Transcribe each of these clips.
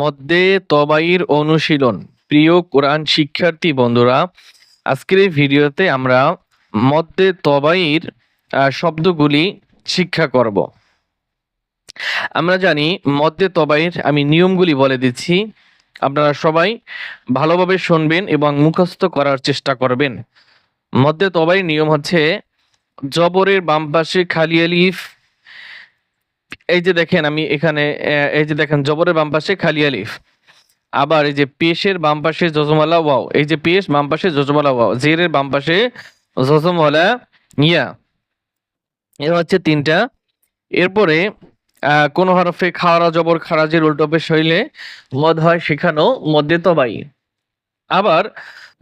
মধ্যে তবাইর অনুশীলন। প্রিয় কোরআন শিক্ষার্থী বন্ধুরা, আজকের এই ভিডিওতে আমরা মধ্যে তবাইর শব্দগুলি শিক্ষা করব। আমরা জানি মধ্যে তবাইর আমি নিয়মগুলি বলে দিচ্ছি। আপনারা সবাই ভালোভাবে শুনবেন এবং মুখস্থ করার চেষ্টা করবেন। মধ্যে তবাইর নিয়ম হচ্ছে, জবরের বাম পাশে খালি আলিফ এই যে দেখেন আমি এখানে এই যে দেখেন, জবরের বাম পাশে খালি আলিফ। আবার এই যে পেশের বাম পাশে জজমালা, ওয়াও। এই যে পেশ, বাম পাশে জজমালা, ওয়াও। জেরের বাম পাশে জজমালা ইয়া এ হচ্ছে তিনটা। এরপরে কোন হরফে খাওয়ারা, জবর খারাজের উল্টো পেশ হইলে মদ হয় সেখানেও মধ্যে তবাই। আবার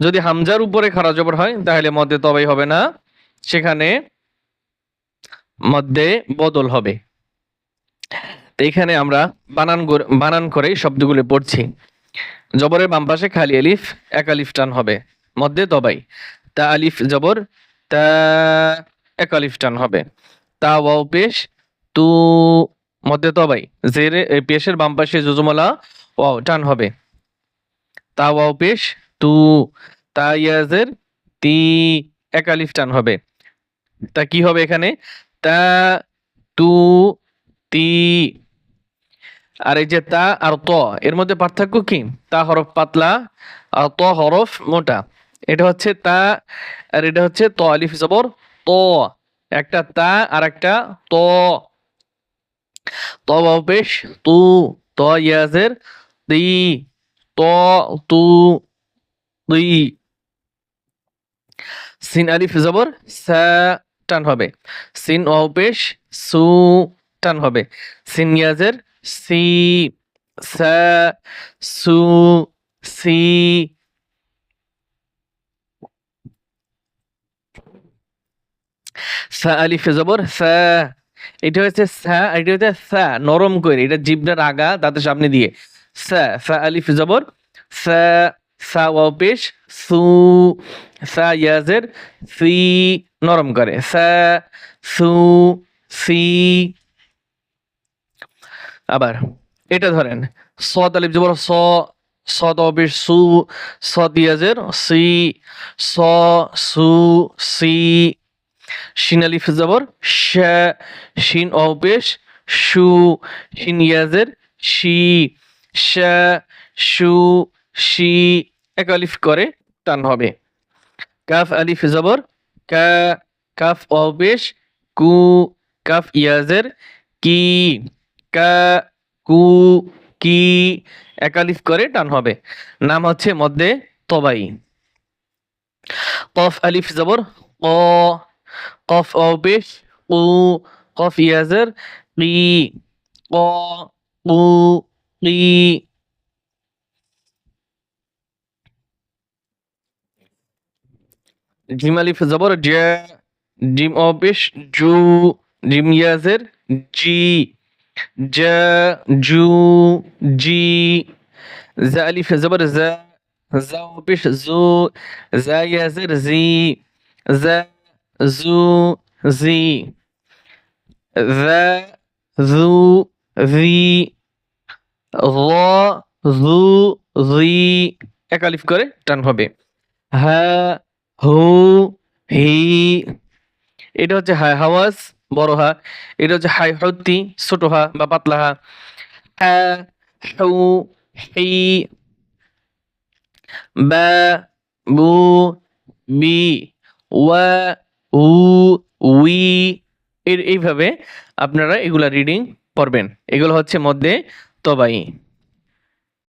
যদি হামজার উপরে খারা জবর হয়, তাহলে মধ্যে তবাই হবে না। সেখানে মধ্যে বদল হবে। এখানে আমরা বানান বানান করে শব্দগুলো পড়ছি। জবরের বাম পাশে খালি আলিফ এক আলিফ টান হবে। মধ্যে তবাই। তা আলিফ জবর, তা এক আলিফ টান হবে। তা ওয়াও পেশ, তু মধ্যে তবাই। জেরে পেশের বাম পাশে জুজুমালা ওয়াও টান হবে। তা ওয়াও পেশ, তু, তা ইয়াজের, তি এক আলিফ টান হবে। তা কি হবে এখানে? তা, তু, তি আর এই যে তা আর ত, এর মধ্যে পার্থক্য কি? তা হরফ পাতলা, আর ত হরফ মোটা। এটা হচ্ছে তা, আর এটা হচ্ছে ত, আলিফ জবর ত। একটা তা আর একটা ত। ত বাউ পেশ তু, ত, ইয়াজের তি ত, তু তুই সিন আলিফ জবর, সা, টান হবে। সিন ওয়াও পেশ সু, টান হবে। সিন ইয়াজের সি, সা, সু, সি। সা আলিফ জবর, সা। এটা হচ্ছে সা, এটা হচ্ছে সা, নরম করে এটা জিবটার আগা, দাঁতের সামনে দিয়ে। সা সা আলিফ জবর, সা সা ওয়াও পেশ, সু, সা ইয়াজের, সি নরম করে। সা, সু, সি। আবার এটা ধরেন স তালিব জবর স স তবে সু স দিয়াজের, সি, স, সু, সি, শিন আলিফ জবর শ শিন অপেশ শু শিন ইয়াজের, শি শ শু শি, এক আলিফ করে টান হবে। কাফ আলিফ জবর, কা, কাফ অপেশ কু, কাফ ইয়াজের, কি। কা, কু একালিফ করে টান হবে। নাম হচ্ছে মধ্যে তবাই। কফ আলিফ জবর, ক, কফ অবেশ কু কফ ইয়াজের কি ক কু কি জিম আলিফ জবর জিম অবেশ জু, জিম ইয়াজের, জি। জা জু জি জা আলিফ জবর জা জা পেশ জু জা ইয়াজের জি জা জু জি জা জু জি র জু জি এক আলিফ করে টান হবে। হা, হু, হি, এটা হচ্ছে হা হাওয়াজ বড় হা এটা হচ্ছে হাই হত্তি ছোট হা বা পাতলা হা হা বা, বু ওয়া, উ, উই, এর এইভাবে আপনারা এগুলা রিডিং পড়বেন। এগুলো হচ্ছে মধ্যে তবাই।